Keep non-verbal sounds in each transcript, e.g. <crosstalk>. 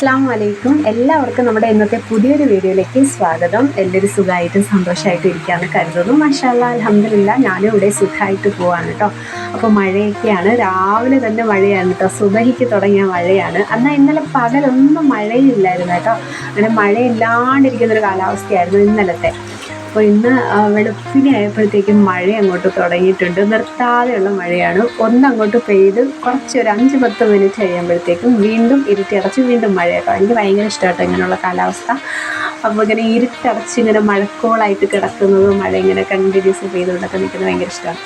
അസ്സാം വലൈക്കും എല്ലാവർക്കും നമ്മുടെ ഇന്നത്തെ പുതിയൊരു വീഡിയോയിലേക്ക് സ്വാഗതം. എല്ലാവരും സുഖമായിട്ടും സന്തോഷമായിട്ടും ഇരിക്കാമെന്ന് കരുതുന്നു. മഷാല്ല അലഹമില്ല ഞാനും ഇവിടെ സുഖമായിട്ട് പോവാണ് കേട്ടോ അപ്പോൾ മഴയൊക്കെയാണ്. രാവിലെ തന്നെ മഴയാണ് കേട്ടോ സുബഹിക്ക് തുടങ്ങിയ മഴയാണ്. എന്നാൽ ഇന്നലെ പകലൊന്നും മഴയില്ലായിരുന്നു കേട്ടോ അങ്ങനെ മഴയില്ലാണ്ടിരിക്കുന്നൊരു കാലാവസ്ഥയായിരുന്നു ഇന്നലത്തെ. അപ്പോൾ ഇന്ന് ആ, വെളുപ്പിനെ ആയപ്പോഴത്തേക്കും മഴ അങ്ങോട്ട് തുടങ്ങിയിട്ടുണ്ട്. നിർത്താതെയുള്ള മഴയാണ്. ഒന്ന് അങ്ങോട്ട് പെയ്ത് കുറച്ച് ഒരു അഞ്ച് പത്ത് മിനിറ്റ് കഴിയുമ്പോഴത്തേക്കും വീണ്ടും ഇരുട്ടിയടച്ച് വീണ്ടും മഴയൊക്കെ എനിക്ക് ഭയങ്കര ഇഷ്ടമായിട്ട് ഇങ്ങനെയുള്ള കാലാവസ്ഥ. അപ്പോൾ ഇങ്ങനെ ഇരുട്ടടച്ച് ഇങ്ങനെ മഴക്കോളായിട്ട് കിടക്കുന്നതും മഴ ഇങ്ങനെ കണ്ടിന്യൂസ് പെയ്തുകൊണ്ടൊക്കെ നിൽക്കുന്നത് ഭയങ്കര ഇഷ്ടമാണ്.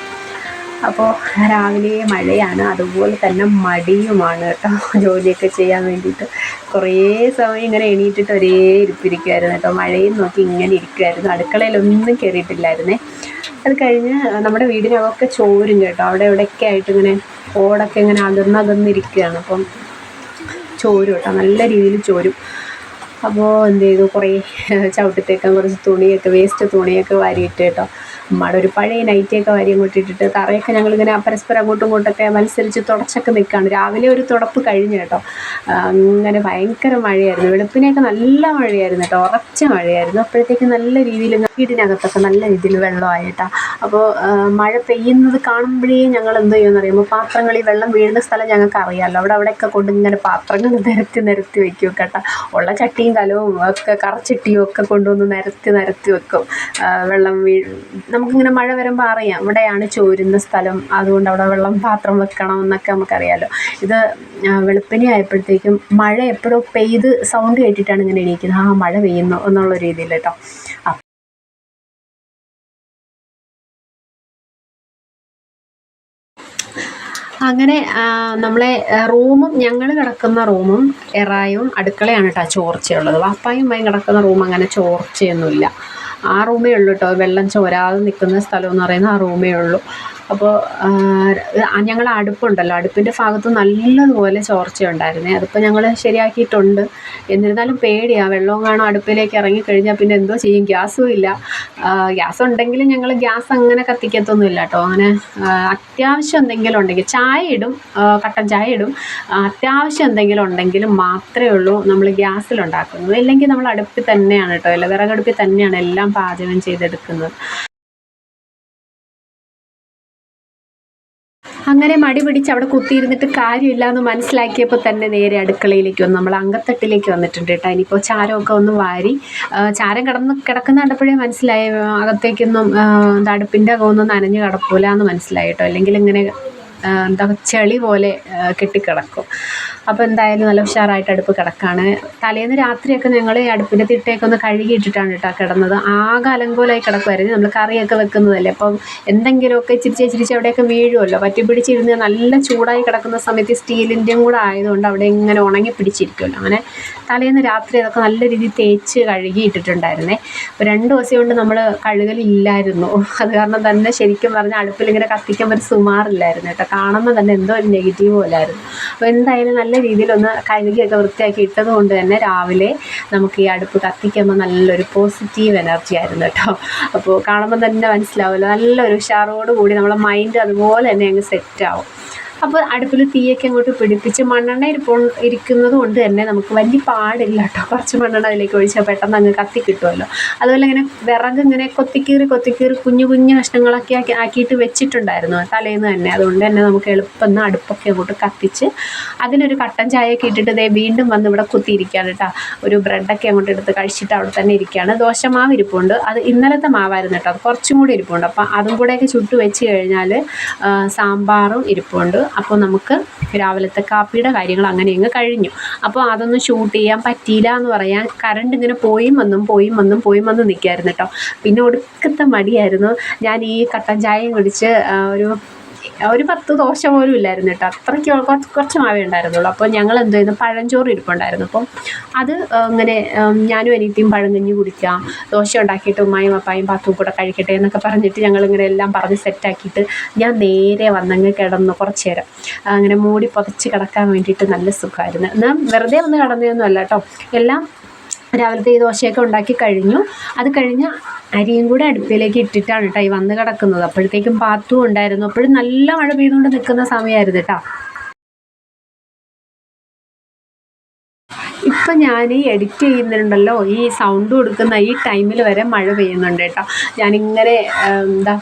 അപ്പോൾ രാവിലെ മഴയാണ് അതുപോലെ തന്നെ മടിയുമാണ് കേട്ടോ. ജോലിയൊക്കെ ചെയ്യാൻ വേണ്ടിയിട്ട്. കുറേ സമയം ഇങ്ങനെ എണീറ്റിട്ട് ഒരേ ഇരിപ്പിരിക്കുമായിരുന്നു കേട്ടോ. മഴയും നോക്കി ഇങ്ങനെ ഇരിക്കുമായിരുന്നു അടുക്കളയിലൊന്നും കയറിയിട്ടില്ലായിരുന്നേ അത് കഴിഞ്ഞ് നമ്മുടെ വീടിനകമൊക്കെ ചോരും കേട്ടോ. അവിടെ ഇവിടെയൊക്കെ ആയിട്ട് ഇങ്ങനെ ഓടൊക്കെ ഇങ്ങനെ അകന്നകന്നിരിക്കുകയാണ് അപ്പം ചോരും കേട്ടോ. നല്ല രീതിയിൽ ചോരും. അപ്പോൾ എന്ത് ചെയ്തു? കുറേ ചവിട്ടിത്തേക്കാൻ കുറച്ച് തുണിയൊക്കെ വേസ്റ്റ് തുണിയൊക്കെ വാരിയിട്ട് കേട്ടോ. അമ്മയുടെ ഒരു പഴയ നൈറ്റിയൊക്കെ വാരി അങ്ങോട്ട് ഇട്ടിട്ട് തറയൊക്കെ ഞങ്ങളിങ്ങനെ പരസ്പരം അങ്ങോട്ടും ഇങ്ങോട്ടൊക്കെ മത്സരിച്ച് തുടച്ചൊക്കെ നിൽക്കുകയാണ് രാവിലെ ഒരു തുടപ്പ് കഴിഞ്ഞു കേട്ടോ. അങ്ങനെ ഭയങ്കര മഴയായിരുന്നു. വെളുപ്പിനെയൊക്കെ നല്ല മഴയായിരുന്നു കേട്ടോ. ഉറച്ച മഴയായിരുന്നു. അപ്പോഴത്തേക്ക് നല്ല രീതിയിൽ വീടിനകത്തൊക്കെ നല്ല രീതിയിൽ വെള്ളമായിട്ടാ അപ്പോൾ മഴ പെയ്യുന്നത് കാണുമ്പോഴേ ഞങ്ങൾ എന്ത് ചെയ്യുമെന്ന് അറിയുമ്പോൾ പാത്രങ്ങളിൽ വെള്ളം വീഴുന്ന സ്ഥലം ഞങ്ങൾക്ക് അറിയാമല്ലോ. അവിടെ അവിടെയൊക്കെ കൊണ്ട് ഇങ്ങനെ പാത്രങ്ങൾ നിരത്തി നിരത്തി വെക്കും കേട്ടോ. ഉള്ള ചട്ടിയും കലവും ഒക്കെ കറച്ചിട്ടിയും ഒക്കെ കൊണ്ടുവന്ന് നിരത്തി നിരത്തി വെക്കും. വെള്ളം വീ നമുക്കിങ്ങനെ മഴ വരുമ്പോൾ അറിയാം. ഇവിടെയാണ് ചോരുന്ന സ്ഥലം. അതുകൊണ്ട് അവിടെ വെള്ളം പാത്രം വെക്കണം എന്നൊക്കെ നമുക്കറിയാമല്ലോ ഇത് വെളുപ്പിനി ആയപ്പോഴത്തേക്കും മഴ എപ്പോഴും പെയ്ത് സൗണ്ട് കേട്ടിട്ടാണ് ഇങ്ങനെ എണീക്കുന്നത്. ആ മഴ പെയ്യുന്നു എന്നുള്ള രീതിയിൽ കേട്ടോ അങ്ങനെ നമ്മളെ റൂമും ഞങ്ങൾ കിടക്കുന്ന റൂമും എറായും അടുക്കളയാണ് കേട്ടോ ചോർച്ചയുള്ളത്. വാപ്പായും അമ്മയും കിടക്കുന്ന റൂം അങ്ങനെ ചോർച്ചയൊന്നുമില്ല. ആ റൂമേ ഉള്ളൂ കേട്ടോ വെള്ളം ചോരാതെ നിൽക്കുന്ന സ്ഥലം എന്ന് പറയുന്നത് ആ റൂമേ ഉള്ളൂ. അപ്പോൾ ഞങ്ങൾ അടുപ്പുണ്ടല്ലോ. അടുപ്പിന്റെ ഭാഗത്ത് നല്ലതുപോലെ ചോർച്ചയുണ്ടായിരുന്നേ. അതിപ്പോൾ ഞങ്ങൾ ശരിയാക്കിയിട്ടുണ്ട്. എന്നിരുന്നാലും പേടിയാണ് വെള്ളവും കാണും അടുപ്പിലേക്ക് ഇറങ്ങിക്കഴിഞ്ഞാൽ പിന്നെ എന്തോ ചെയ്യും. ഗ്യാസും ഇല്ല. ഗ്യാസ് ഉണ്ടെങ്കിലും ഞങ്ങൾ ഗ്യാസ് അങ്ങനെ കത്തിക്കത്തൊന്നുമില്ല കേട്ടോ. അങ്ങനെ അത്യാവശ്യം എന്തെങ്കിലും ഉണ്ടെങ്കിൽ ചായ ഇടും. കട്ടൻ ചായ ഇടും. അത്യാവശ്യം എന്തെങ്കിലും ഉണ്ടെങ്കിൽ മാത്രമേ ഉള്ളൂ നമ്മൾ ഗ്യാസിലുണ്ടാക്കുന്നത്. ഇല്ലെങ്കിൽ നമ്മൾ അടുപ്പിൽ തന്നെയാണ് കേട്ടോ. വിറകടുപ്പിൽ തന്നെയാണ് എല്ലാം പാചകം ചെയ്തെടുക്കുന്നത്. അങ്ങനെ മടി പിടിച്ച് അവിടെ കുത്തിയിരുന്നിട്ട് കാര്യമില്ല എന്ന് മനസ്സിലാക്കിയപ്പോൾ തന്നെ നേരെ അടുക്കളയിലേക്ക് വന്നു. നമ്മൾ അങ്കത്തട്ടിലേക്ക് വന്നിട്ടുണ്ട് കേട്ടോ. ഇനിയിപ്പോൾ ചാരമൊക്കെ ഒന്ന് വാരി ചാരം കിടന്ന് കിടക്കുന്ന കണ്ടപ്പോഴേ മനസ്സിലായി. അകത്തേക്കൊന്നും തടുപ്പിന്റെ അകമൊന്നും നനഞ്ഞ് കിടക്കൂല എന്ന് മനസ്സിലായി കേട്ടോ. അല്ലെങ്കിൽ ഇങ്ങനെ എന്താ ചെളി പോലെ കെട്ടിക്കിടക്കും. അപ്പോൾ എന്തായാലും നല്ല ഉഷാറായിട്ട് അടുപ്പ് കിടക്കാണ്. തലേന്ന് രാത്രിയൊക്കെ ഞങ്ങൾ അടുപ്പിന്റെ തിട്ടയൊക്കെ ഒന്ന് കഴുകിയിട്ടിട്ടാണ് കേട്ടോ കിടന്നത്. ആകെ അലങ്കോലമായി കിടക്കുമായിരുന്നു നമ്മൾ കറിയൊക്കെ വെക്കുന്നതല്ലേ. അപ്പം എന്തെങ്കിലുമൊക്കെ ചിരിച്ച് ചിരിച്ച് അവിടെയൊക്കെ വീഴുമല്ലോ പറ്റി പിടിച്ചിരുന്ന് നല്ല ചൂടായി കിടക്കുന്ന സമയത്ത് സ്റ്റീലിന്റെയും കൂടെ ആയതുകൊണ്ട് അവിടെ ഇങ്ങനെ ഉണങ്ങി പിടിച്ചിരിക്കുമല്ലോ അങ്ങനെ തലേന്ന് രാത്രി അതൊക്കെ നല്ല രീതിയിൽ തേച്ച് കഴുകിയിട്ടിട്ടുണ്ടായിരുന്നേ. അപ്പോൾ രണ്ട് ദിവസം കൊണ്ട് നമ്മൾ കഴുകലില്ലായിരുന്നു. അത് കാരണം തന്നെ ശരിക്കും പറഞ്ഞാൽ അടുപ്പിൽ ഇങ്ങനെ കത്തിക്കാൻ ഒരു സുമാറില്ലായിരുന്നു കേട്ടോ. കാണുമ്പോൾ തന്നെ എന്തോ ഒരു നെഗറ്റീവ് പോലായിരുന്നു. അപ്പോൾ എന്തായാലും നല്ല രീതിയിലൊന്ന് കഴുകിയൊക്കെ വൃത്തിയാക്കി ഇട്ടത് കൊണ്ട് തന്നെ രാവിലെ നമുക്ക് ഈ അടുപ്പ് കത്തിക്കുമ്പോൾ നല്ലൊരു പോസിറ്റീവ് എനർജി ആയിരുന്നു കേട്ടോ. അപ്പോൾ കാണുമ്പോൾ തന്നെ മനസ്സിലാവുമല്ലോ നല്ലൊരു ഉഷാറോട് കൂടി മൈൻഡ് അതുപോലെ തന്നെ അങ്ങ് സെറ്റ് ആവും. അപ്പോൾ അടുപ്പിൽ തീയൊക്കെ അങ്ങോട്ട് പിടിപ്പിച്ച് മണ്ണെണ്ണ ഇരിപ്പോ ഇരിക്കുന്നത് കൊണ്ട് തന്നെ നമുക്ക് വലിയ പാടില്ല കേട്ടോ കുറച്ച് മണ്ണെണ്ണ അതിലേക്ക് ഒഴിച്ചാൽ പെട്ടെന്ന് അങ്ങ് കത്തി കിട്ടുമല്ലോ അതുപോലെ ഇങ്ങനെ വിറക് ഇങ്ങനെ കൊത്തിക്കീറി കൊത്തിക്കീറി കുഞ്ഞു കുഞ്ഞു കഷ്ണങ്ങളൊക്കെ ആക്കി ആക്കിയിട്ട് വെച്ചിട്ടുണ്ടായിരുന്നു തലേന്ന് തന്നെ. അതുകൊണ്ട് തന്നെ നമുക്ക് എളുപ്പം അടുപ്പൊക്കെ അങ്ങോട്ട് കത്തിച്ച് അതിനൊരു കട്ടൻ ചായയൊക്കെ ഇട്ടിട്ട് ദേ വീണ്ടും വന്ന് ഇവിടെ കുത്തിയിരിക്കുകയാണ് കേട്ടോ ഒരു ബ്രെഡൊക്കെ അങ്ങോട്ട് എടുത്ത് കഴിച്ചിട്ട് അവിടെ തന്നെ ഇരിക്കുകയാണ് ദോശമാവ് ഇരിപ്പുണ്ട്. അത് ഇന്നലത്തെ മാവായിരുന്നു കേട്ടോ അത് കുറച്ചും കൂടി ഇരിപ്പുണ്ട്. അപ്പം അതും കൂടെയൊക്കെ ചുട്ട് വെച്ച് കഴിഞ്ഞാൽ സാമ്പാറും ഇരിപ്പുണ്ട്. അപ്പോൾ നമുക്ക് രാവിലത്തെ കാപ്പിയുടെ കാര്യങ്ങൾ അങ്ങനെ അങ്ങ് കഴിഞ്ഞു. അപ്പോൾ അതൊന്നും ഷൂട്ട് ചെയ്യാൻ പറ്റിയില്ല എന്ന് പറയാൻ കറണ്ട് ഇങ്ങനെ പോയും വന്നും പോയും വന്നും പോയും വന്നും നിൽക്കുമായിരുന്നു കേട്ടോ. പിന്നെ ഒടുക്കത്തെ മടിയായിരുന്നു. ഞാൻ ഈ കട്ടൻ ചായയും കുടിച്ച് ഒരു ഒരു പത്ത് ദോശ പോലും ഇല്ലായിരുന്നു കേട്ടോ. അത്രയ്ക്ക് കുറച്ച് കുറച്ച് മാവേ ഉണ്ടായിരുന്നുള്ളൂ. അപ്പോൾ ഞങ്ങൾ എന്ത് ചെയ്യുന്നു പഴഞ്ചോറ് ഇരിപ്പുണ്ടായിരുന്നു. അപ്പം അത് ഇങ്ങനെ ഞാനും എനിക്കും പഴങ്കഞ്ഞി കുടിക്കാം ദോശ ഉണ്ടാക്കിയിട്ട് ഉമ്മായും അപ്പായും പാത്തും കൂടെ കഴിക്കട്ടെ എന്നൊക്കെ പറഞ്ഞിട്ട് ഞങ്ങളിങ്ങനെ എല്ലാം പറഞ്ഞ് സെറ്റാക്കിയിട്ട് ഞാൻ നേരെ വന്നങ്ങ് കിടന്നു കുറച്ച് നേരം. അങ്ങനെ മൂടി പുതച്ച് കിടക്കാൻ വേണ്ടിയിട്ട് നല്ല സുഖമായിരുന്നു. എന്നാൽ വെറുതെ ഒന്ന് കിടന്നതൊന്നും അല്ല കേട്ടോ. എല്ലാം രാവിലത്തെ ഈ ദോശയൊക്കെ ഉണ്ടാക്കി കഴിഞ്ഞു. അത് കഴിഞ്ഞ് അരിയും കൂടെ അടുപ്പിലേക്ക് ഇട്ടിട്ടാണ് കേട്ടോ ഈ വന്ന് കിടക്കുന്നത്. അപ്പോഴത്തേക്കും പാത്തും ഉണ്ടായിരുന്നു. അപ്പോഴും നല്ല മഴ പെയ്തുകൊണ്ട് നിൽക്കുന്ന സമയമായിരുന്നു കേട്ടോ ഇപ്പം ഞാൻ ഈ എഡിറ്റ് ചെയ്യുന്നുണ്ടല്ലോ ഈ സൗണ്ട് കൊടുക്കുന്ന ഈ ടൈമിൽ വരെ മഴ പെയ്യുന്നുണ്ട് കേട്ടോ. ഞാനിങ്ങനെ എന്താ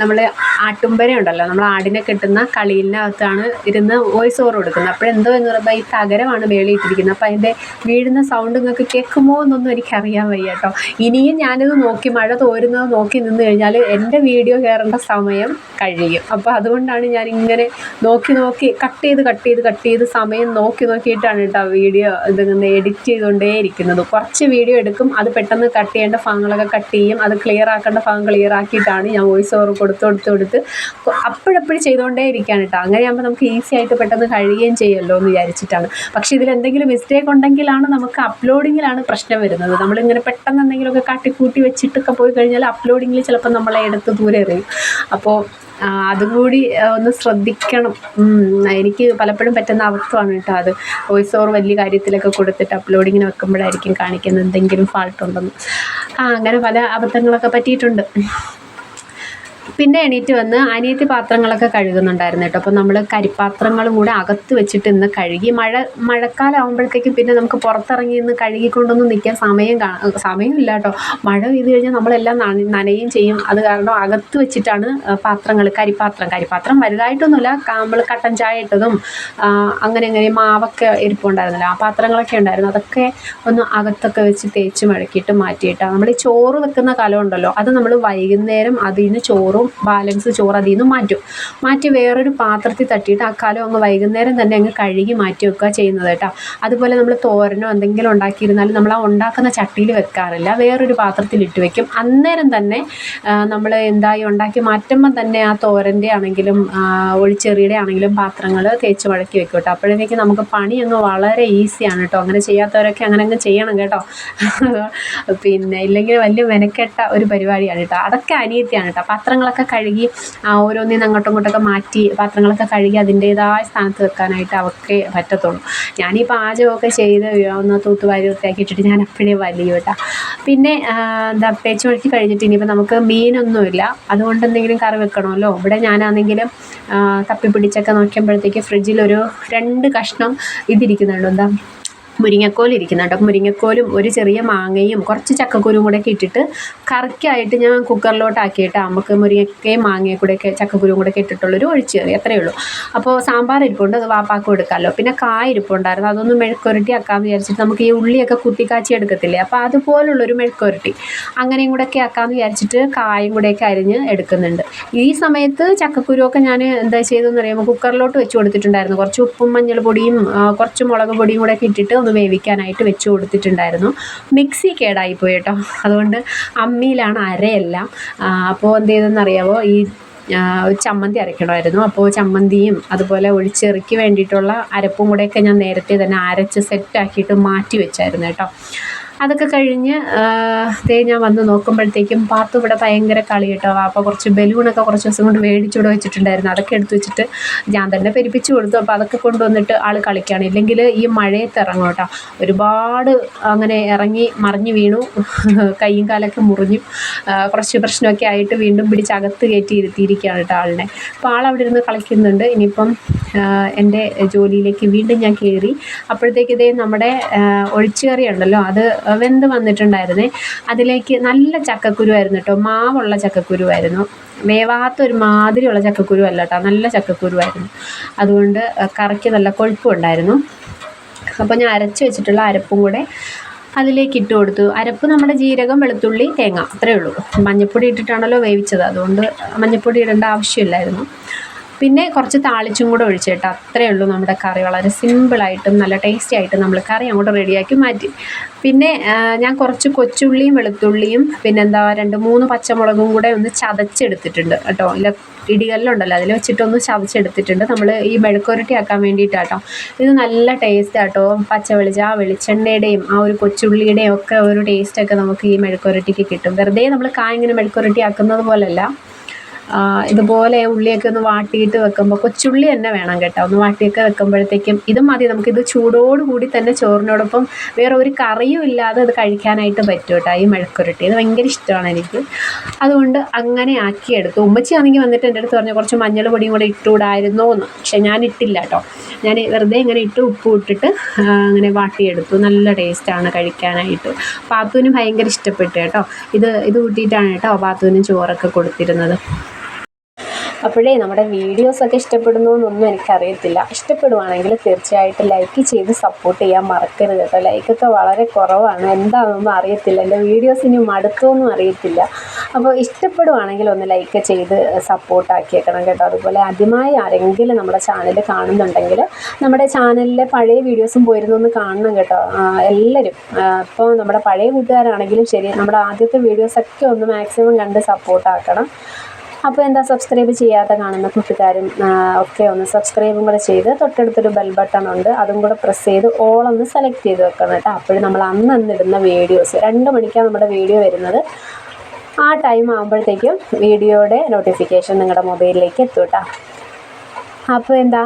നമ്മൾ ആട്ടുംപര ഉണ്ടല്ലോ നമ്മൾ ആടിനെ കെട്ടുന്ന കളിയിനകത്താണ് ഇരുന്ന് വോയിസ് ഓവർ കൊടുക്കുന്നത്. അപ്പോഴെന്തോ എന്ന് പറയുമ്പോൾ ഈ തകരമാണ് മേളിൽ ഇട്ടിരിക്കുന്നത്. അപ്പോൾ അതിന്റെ വീഴുന്ന സൗണ്ട് നിങ്ങൾക്ക് കേൾക്കുമോ എന്നൊന്നും എനിക്കറിയാൻ വയ്യ കേട്ടോ. ഇനിയും ഞാനിത് നോക്കി മഴ തോരുന്നത് നോക്കി നിന്ന് കഴിഞ്ഞാൽ എന്റെ വീഡിയോ കയറേണ്ട സമയം കഴിയും. അപ്പോൾ അതുകൊണ്ടാണ് ഞാൻ ഇങ്ങനെ നോക്കി നോക്കി കട്ട് ചെയ്ത് കട്ട് ചെയ്ത് കട്ട് ചെയ്ത് സമയം നോക്കി നോക്കിയിട്ടാണ് കേട്ടോ വീഡിയോ ഇതിങ്ങനെ എഡിറ്റ് ചെയ്തുകൊണ്ടേ ഇരിക്കുന്നത്. കുറച്ച് വീഡിയോ എടുക്കും അത് പെട്ടെന്ന് കട്ട് ചെയ്യേണ്ട ഭാഗങ്ങളൊക്കെ കട്ട് ചെയ്യും അത് ക്ലിയർ ആക്കേണ്ട ഭാഗം ക്ലിയർ ആക്കിയിട്ടാണ് ഞാൻ വോയിസ് ഓവർ കൊടുത്ത് കൊടുത്ത് കൊടുത്ത് അപ്പോഴപ്പോഴും ചെയ്തുകൊണ്ടേ ഇരിക്കുകയാണ് കേട്ടോ അങ്ങനെയാകുമ്പോൾ നമുക്ക് ഈസി ആയിട്ട് പെട്ടെന്ന് കഴിയുകയും ചെയ്യുമല്ലോ എന്ന് വിചാരിച്ചിട്ടാണ്. പക്ഷേ ഇതിൽ എന്തെങ്കിലും മിസ്റ്റേക്ക് ഉണ്ടെങ്കിലാണ് നമുക്ക് അപ്ലോഡിങ്ങിലാണ് പ്രശ്നം വരുന്നത്. നമ്മളിങ്ങനെ പെട്ടെന്ന് എന്തെങ്കിലുമൊക്കെ കാട്ടിക്കൂട്ടി വെച്ചിട്ടൊക്കെ പോയി കഴിഞ്ഞാൽ അപ്ലോഡിങ്ങിൽ ചിലപ്പോൾ നമ്മളെ എടുത്ത് ദൂരെ എറിയും. അപ്പോൾ അതും കൂടി ഒന്ന് ശ്രദ്ധിക്കണം. എനിക്ക് പലപ്പോഴും പറ്റുന്ന അബദ്ധമാണ് കേട്ടോ അത്. വോയിസ് ഓവർ വലിയ കാര്യത്തിലൊക്കെ കൊടുത്തിട്ട് അപ്ലോഡിങ്ങിന് വെക്കുമ്പോഴായിരിക്കും കാണിക്കുന്നത് എന്തെങ്കിലും ഫാൾട്ട് ഉണ്ടെന്ന്. ആ അങ്ങനെ പല അബദ്ധങ്ങളൊക്കെ പറ്റിയിട്ടുണ്ട്. പിന്നെ എണീറ്റ് വന്ന് അനിയത്തി പാത്രങ്ങളൊക്കെ കഴുകുന്നുണ്ടായിരുന്നു കേട്ടോ. അപ്പോൾ നമ്മൾ കരിപ്പാത്രങ്ങളും കൂടെ അകത്ത് വെച്ചിട്ട് ഇന്ന് കഴുകി. മഴ മഴക്കാലം ആകുമ്പോഴത്തേക്കും പിന്നെ നമുക്ക് പുറത്തിറങ്ങി ഇന്ന് കഴുകിക്കൊണ്ടൊന്നും നിൽക്കാൻ സമയം കാണാം സമയമില്ല കേട്ടോ. മഴ പെയ്ത് കഴിഞ്ഞാൽ നമ്മളെല്ലാം നനയും ചെയ്യും. അത് കാരണം അകത്ത് വെച്ചിട്ടാണ് പാത്രങ്ങൾ കരിപ്പാത്രം. കരിപ്പാത്രം വലുതായിട്ടൊന്നുമില്ല. നമ്മൾ കട്ടൻ ചായ ഇട്ടതും അങ്ങനെ അങ്ങനെ മാവൊക്കെ ഇരിപ്പുണ്ടായിരുന്നല്ലോ. ആ പാത്രങ്ങളൊക്കെ ഉണ്ടായിരുന്നു. അതൊക്കെ ഒന്ന് അകത്തൊക്കെ വെച്ച് തേച്ച് മഴക്കിയിട്ട് മാറ്റിയിട്ടാണ്. നമ്മൾ ചോറ് വെക്കുന്ന കലം ഉണ്ടല്ലോ അത് നമ്മൾ വൈകുന്നേരം അതിന് ചോറും ബാലൻസ് ചോറ് അതിൽ നിന്ന് മാറ്റും. മാറ്റി വേറൊരു പാത്രത്തിൽ തട്ടിയിട്ട് ആ കാലം അങ്ങ് വൈകുന്നേരം തന്നെ അങ്ങ് കഴുകി മാറ്റി വെക്കുക ചെയ്യുന്നത് കേട്ടോ. അതുപോലെ നമ്മൾ തോരനോ എന്തെങ്കിലും ഉണ്ടാക്കിയിരുന്നാലും നമ്മൾ ആ ഉണ്ടാക്കുന്ന ചട്ടിയിൽ വെക്കാറില്ല. വേറൊരു പാത്രത്തിൽ ഇട്ട് വെക്കും. അന്നേരം തന്നെ നമ്മൾ എന്തായി ഉണ്ടാക്കി മാറ്റുമ്പം തന്നെ ആ തോരന്റെ ആണെങ്കിലും ഒഴിച്ചെറിയുടെ ആണെങ്കിലും പാത്രങ്ങൾ തേച്ച് വഴക്കി വെക്കും കേട്ടോ. അപ്പോഴത്തേക്ക് നമുക്ക് പണി അങ്ങ് വളരെ ഈസിയാണ് കേട്ടോ. അങ്ങനെ ചെയ്യാത്തവരൊക്കെ അങ്ങനെ അങ്ങ് ചെയ്യണം കേട്ടോ. <laughs> പിന്നെ ഇല്ലെങ്കിൽ വലിയ മെനക്കെട്ട ഒരു പരിപാടിയാണ് കേട്ടോ. അതൊക്കെ അനിയത്തിയാണ് കേട്ടോ. പാത്രങ്ങളൊക്കെ പാത്രങ്ങളൊക്കെ കഴുകി ഓരോന്നിനും അങ്ങോട്ടും ഇങ്ങോട്ടൊക്കെ മാറ്റി പാത്രങ്ങളൊക്കെ കഴുകി അതിന്റേതായ സ്ഥാനത്ത് വെക്കാനായിട്ട് അവർക്കെ പറ്റത്തുള്ളൂ. ഞാനീ പാചകമൊക്കെ ചെയ്ത് ഒന്ന് തൂത്തുവാരി വൃത്തിയാക്കി ഇട്ടിട്ട് ഞാൻ അപ്പോഴേ വലിയ കേട്ടോ. പിന്നെ എന്താ തേച്ച് വഴക്കി കഴിഞ്ഞിട്ട് ഇനിയിപ്പോൾ നമുക്ക് മീനൊന്നുമില്ല. അതുകൊണ്ട് എന്തെങ്കിലും കറി വെക്കണമല്ലോ. ഇവിടെ ഞാനാണെങ്കിലും തപ്പിപ്പിടിച്ചൊക്കെ നോക്കിയപ്പോഴത്തേക്ക് ഫ്രിഡ്ജിലൊരു രണ്ട് കഷ്ണം ഇതിരിക്കുന്നുണ്ട്. എന്താ മുരിങ്ങക്കോൽ ഇരിക്കുന്നുണ്ട് അപ്പം മുരിങ്ങക്കോലും ഒരു ചെറിയ മാങ്ങയും കുറച്ച് ചക്കക്കുരും കൂടെ ഒക്കെ ഇട്ടിട്ട് കറിക്കായിട്ട് ഞാൻ കുക്കറിലോട്ട് ആക്കിയിട്ട് നമുക്ക് മുരിങ്ങക്കയും മാങ്ങയും കൂടെ ഒക്കെ ചക്കക്കുരും കൂടെ ഒക്കെ ഇട്ടിട്ടുള്ളൊരു ഒഴിച്ച് കറി അത്രയേ ഉള്ളൂ. അപ്പോൾ സാമ്പാർ ഇരിപ്പുണ്ട് അത് വാപ്പാക്ക് കൊടുക്കാമല്ലോ പിന്നെ കായ ഇരിപ്പുണ്ടായിരുന്നു അതൊന്ന് മെഴുക്കുരട്ടി ആക്കാമെന്ന് വിചാരിച്ചിട്ട് നമുക്ക് ഈ ഉള്ളിയൊക്കെ കുത്തിക്കാച്ചി എടുക്കത്തില്ലേ? അപ്പോൾ അതുപോലുള്ളൊരു മെഴുക്കുരട്ടി അങ്ങനെയും കൂടെ ഒക്കെ ആക്കാമെന്ന് വിചാരിച്ചിട്ട് കായും കൂടെയൊക്കെ അരിഞ്ഞ് എടുക്കുന്നുണ്ട്. ഈ സമയത്ത് ചക്കക്കുരുവൊക്കെ ഞാൻ എന്താ ചെയ്തതെന്ന് അറിയാമോ കുക്കറിലോട്ട് വെച്ച് കൊടുത്തിട്ടുണ്ടായിരുന്നു. കുറച്ച് ഉപ്പും മഞ്ഞൾ പൊടിയും കുറച്ച് മുളക് പൊടിയും കൂടെ ഒക്കെ ഇട്ടിട്ട് ഒന്ന് വേവിക്കാനായിട്ട് വെച്ച് കൊടുത്തിട്ടുണ്ടായിരുന്നു. മിക്സി കേടായിപ്പോയി കേട്ടോ. അതുകൊണ്ട് അമ്മിയിലാണ് അരയെല്ലാം. അപ്പോൾ എന്ത് ചെയ്തെന്നറിയാമോ ഈ ചമ്മന്തി അരയ്ക്കണമായിരുന്നു. അപ്പോൾ ചമ്മന്തിയും അതുപോലെ ഒഴിച്ചെറിക്ക് വേണ്ടിയിട്ടുള്ള അരപ്പും കൂടെയൊക്കെ ഞാൻ നേരത്തെ തന്നെ അരച്ച് സെറ്റാക്കിയിട്ട് മാറ്റി വെച്ചായിരുന്നു കേട്ടോ. അതൊക്കെ കഴിഞ്ഞ് ദേ ഞാൻ വന്ന് നോക്കുമ്പോഴത്തേക്കും പാത്തു ഇവിടെ ഭയങ്കര കളി കേട്ടോ. അപ്പോൾ കുറച്ച് ബലൂണൊക്കെ കുറച്ച് ദിവസം കൊണ്ട് മേടിച്ചിവിടെ വെച്ചിട്ടുണ്ടായിരുന്നു. അതൊക്കെ എടുത്ത് വെച്ചിട്ട് ഞാൻ തന്നെ പെരുപ്പിച്ച് കൊടുത്തു. അപ്പോൾ അതൊക്കെ കൊണ്ടുവന്നിട്ട് ആൾ കളിക്കുകയാണ് ഇല്ലെങ്കിൽ ഈ മഴയത്ത് ഇറങ്ങും കേട്ടോ. ഒരുപാട് അങ്ങനെ ഇറങ്ങി മറിഞ്ഞു വീണു. കൈയും കാലൊക്കെ മുറിഞ്ഞു. കുറച്ച് പ്രശ്നമൊക്കെ ആയിട്ട് വീണ്ടും പിടിച്ച് അകത്ത് കയറ്റി ഇരുത്തിയിരിക്കുകയാണ് കേട്ടോ ആളിനെ. അപ്പോൾ ആൾ അവിടെ ഇരുന്ന് കളിക്കുന്നുണ്ട്. ഇനിയിപ്പം എന്റെ ജോലിയിലേക്ക് വീണ്ടും ഞാൻ കയറി. അപ്പോഴത്തേക്ക് ഇതേ നമ്മുടെ ഒഴിച്ചുകറി ഉണ്ടല്ലോ. അത് വെന്ത് വന്നിട്ടുണ്ടായിരുന്നേ. അതിലേക്ക് നല്ല ചക്കക്കുരുവായിരുന്നു കേട്ടോ. മാവുള്ള ചക്കക്കുരുവായിരുന്നു വേവാത്ത മാതിരിയുള്ള ചക്കക്കുരു അല്ല കേട്ടോ. നല്ല ചക്കക്കുരുവായിരുന്നു അതുകൊണ്ട് കറിക്ക് നല്ല കൊഴുപ്പുണ്ടായിരുന്നു അപ്പോൾ ഞാൻ അരച്ച് വെച്ചിട്ടുള്ള അരപ്പും കൂടെ അതിലേക്ക് ഇട്ട് കൊടുത്തു. അരപ്പ് നമ്മുടെ ജീരകം വെളുത്തുള്ളി തേങ്ങ അത്രയേ ഉള്ളൂ. മഞ്ഞൾപ്പൊടി ഇട്ടിട്ടാണല്ലോ വേവിച്ചത്. അതുകൊണ്ട് മഞ്ഞൾപ്പൊടി ഇടേണ്ട ആവശ്യമില്ലായിരുന്നു. പിന്നെ കുറച്ച് താളിച്ചും കൂടെ ഒഴിച്ചിട്ട് അത്രയേ ഉള്ളൂ നമ്മുടെ കറി. വളരെ സിമ്പിളായിട്ടും നല്ല ടേസ്റ്റി ആയിട്ടും നമ്മൾ കറി അങ്ങോട്ട് റെഡിയാക്കി മാറ്റി. പിന്നെ ഞാൻ കുറച്ച് കൊച്ചുള്ളിയും വെളുത്തുള്ളിയും പിന്നെന്താ രണ്ട് മൂന്ന് പച്ചമുളകും കൂടെ ഒന്ന് ചതച്ചെടുത്തിട്ടുണ്ട് കേട്ടോ. ഇല്ല ഇടികല്ലുണ്ടല്ലോ. അതിൽ വെച്ചിട്ടൊന്ന് ചതച്ചെടുത്തിട്ടുണ്ട്. നമ്മൾ ഈ മെഴുക്കുരട്ടി ആക്കാൻ വേണ്ടിയിട്ടാട്ടോ ഇത് നല്ല ടേസ്റ്റ് ആട്ടോ പച്ച വെളിച്ച ആ വെളിച്ചെണ്ണയുടെയും ആ ഒരു കൊച്ചുള്ളിയുടെയും ഒക്കെ ഒരു ടേസ്റ്റൊക്കെ നമുക്ക് ഈ മെഴുക്കുരട്ടിക്ക് കിട്ടും. വെറുതെ നമ്മൾ കായ ഇങ്ങനെ മെഴുക്കുരട്ടി ആക്കുന്നത് പോലല്ല. ഇതുപോലെ ഉള്ളിയൊക്കെ ഒന്ന് വാട്ടിയിട്ട് വെക്കുമ്പോൾ കൊച്ചുള്ളി തന്നെ വേണം കേട്ടോ. ഒന്ന് വാട്ടിയൊക്കെ വെക്കുമ്പോഴത്തേക്കും ഇത് മതി. നമുക്കിത് ചൂടോട് കൂടി തന്നെ ചോറിനോടൊപ്പം വേറെ ഒരു കറിയും ഇല്ലാതെ അത് കഴിക്കാനായിട്ട് പറ്റും കേട്ടോ ഈ മെഴുക്കുരുട്ടി. ഇത് ഭയങ്കര ഇഷ്ടമാണ് എനിക്ക്. അതുകൊണ്ട് അങ്ങനെ ആക്കിയെടുത്തു. ഉമ്മച്ചി ആണെങ്കിൽ വന്നിട്ട് എന്റെ അടുത്ത് പറഞ്ഞു കുറച്ച് മഞ്ഞൾ പൊടിയും കൂടെ ഇട്ടുകൂടായിരുന്നോ എന്ന്. പക്ഷെ ഞാൻ ഇട്ടില്ല കേട്ടോ. ഞാൻ വെറുതെ ഇങ്ങനെ ഇട്ട് ഉപ്പ് ഇട്ടിട്ട് അങ്ങനെ വാട്ടിയെടുത്തു. നല്ല ടേസ്റ്റാണ് കഴിക്കാനായിട്ട്. പാത്തുവിന് ഭയങ്കര ഇഷ്ടപ്പെട്ടു കേട്ടോ. ഇത് ഇത് കൂട്ടിയിട്ടാണ് കേട്ടോ പാത്തുവിന് ചോറൊക്കെ കൊടുത്തിരുന്നത്. അപ്പോഴേ നമ്മുടെ വീഡിയോസൊക്കെ ഇഷ്ടപ്പെടുന്നു എന്നൊന്നും എനിക്കറിയത്തില്ല. ഇഷ്ടപ്പെടുവാണെങ്കിൽ തീർച്ചയായിട്ടും ലൈക്ക് ചെയ്ത് സപ്പോർട്ട് ചെയ്യാൻ മറക്കരുത് കേട്ടോ. ലൈക്കൊക്കെ വളരെ കുറവാണ്. എന്താണെന്നൊന്നും അറിയത്തില്ല. എന്റെ വീഡിയോസ് ഇനി മടുത്തോന്നും അറിയത്തില്ല. അപ്പോൾ ഇഷ്ടപ്പെടുവാണെങ്കിൽ ഒന്ന് ലൈക്ക് ചെയ്ത് സപ്പോർട്ടാക്കിയേക്കണം കേട്ടോ. അതുപോലെ ആദ്യമായി ആരെങ്കിലും നമ്മുടെ ചാനൽ കാണുന്നുണ്ടെങ്കിൽ നമ്മുടെ ചാനലിലെ പഴയ വീഡിയോസും പോയിരുന്നു ഒന്ന് കാണണം കേട്ടോ. എല്ലാവരും. ഇപ്പോൾ നമ്മുടെ പഴയ കൂട്ടുകാരാണെങ്കിലും ശരി നമ്മുടെ ആദ്യത്തെ വീഡിയോസൊക്കെ ഒന്ന് മാക്സിമം കണ്ട് സപ്പോർട്ട് ആക്കണം. അപ്പോൾ എന്താ സബ്സ്ക്രൈബ് ചെയ്യാതെ കാണുന്ന കൂട്ടുകാരും ഒക്കെ ഒന്ന് സബ്സ്ക്രൈബും കൂടെ ചെയ്ത് തൊട്ടടുത്തൊരു ബെൽ ബട്ടൺ ഉണ്ട്. അതും കൂടെ പ്രസ് ചെയ്ത് ഓൾ ഒന്ന് സെലക്ട് ചെയ്ത് വെക്കണം കേട്ടോ. അപ്പോഴും നമ്മൾ അന്ന് അന്നിടുന്ന വീഡിയോസ് രണ്ട് മണിക്കാണ് നമ്മുടെ വീഡിയോ വരുന്നത്. ആ ടൈം ആകുമ്പോഴത്തേക്കും വീഡിയോയുടെ നോട്ടിഫിക്കേഷൻ നിങ്ങളുടെ മൊബൈലിലേക്ക് എത്തും കേട്ടോ. അപ്പോൾ എന്താ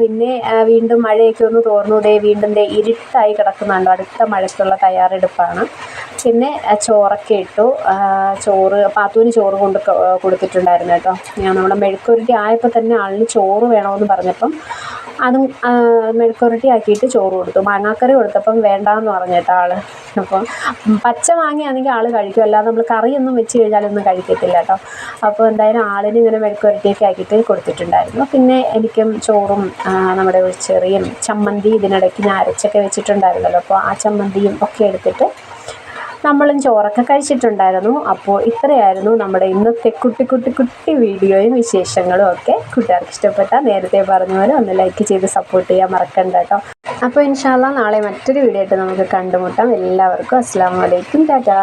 പിന്നെ വീണ്ടും മഴയൊക്കെ ഒന്ന് തോർന്നു. ദേ വീണ്ടും ദേ ഇരുട്ടായി കിടക്കുന്നുണ്ടോ. അടുത്ത മഴയ്ക്കുള്ള തയ്യാറെടുപ്പാണ്. പിന്നെ ചോറൊക്കെ ഇട്ടു. ചോറ് പാത്തുവിന് ചോറ് കൊണ്ട് കൊടുത്തിട്ടുണ്ടായിരുന്നു കേട്ടോ. ഞാൻ നമ്മുടെ മെഴുക്കുരുട്ടി ആയപ്പോൾ തന്നെ ആളിന് ചോറ് വേണമെന്ന് പറഞ്ഞപ്പം അതും മെഴുക്കുരുട്ടി ആക്കിയിട്ട് ചോറ് കൊടുത്തു. മാങ്ങാക്കറി കൊടുത്തപ്പം വേണ്ടാന്ന് പറഞ്ഞു കേട്ടോ ആൾ. അപ്പം പച്ച മാങ്ങയാണെങ്കിൽ ആൾ കഴിക്കും. അല്ലാതെ നമ്മൾ കറിയൊന്നും വെച്ച് കഴിഞ്ഞാലൊന്നും കഴിക്കത്തില്ല കേട്ടോ. അപ്പോൾ എന്തായാലും ആളിന് ഇങ്ങനെ മെഴുക്കുരട്ടിയൊക്കെ ആക്കിയിട്ട് കൊടുത്തിട്ടുണ്ടായിരുന്നു. പിന്നെ എനിക്കും ചോറും നമ്മുടെ ചെറിയ ചമ്മന്തി ഇതിനിടയ്ക്ക് ഞാൻ അരച്ചൊക്കെ വെച്ചിട്ടുണ്ടായിരുന്നല്ലോ. അപ്പോൾ ആ ചമ്മന്തിയും ഒക്കെ എടുത്തിട്ട് നമ്മളും ചോറൊക്കെ കഴിച്ചിട്ടുണ്ടായിരുന്നു. അപ്പോൾ ഇത്രയായിരുന്നു നമ്മുടെ ഇന്നത്തെ കുട്ടി കുട്ടി കുട്ടി വീഡിയോയും വിശേഷങ്ങളും ഒക്കെ. കൂട്ടുകാർക്ക് ഇഷ്ടപ്പെട്ട നേരത്തെ പറഞ്ഞ പോലെ ഒന്ന് ലൈക്ക് ചെയ്ത് സപ്പോർട്ട് ചെയ്യാൻ മറക്കണ്ട കേട്ടോ. അപ്പോൾ ഇൻഷാല്ല നാളെ മറ്റൊരു വീഡിയോ ആയിട്ട് നമുക്ക് കണ്ടുമുട്ടാം. എല്ലാവർക്കും അസ്സാം വലൈക്കും ടാറ്റാ.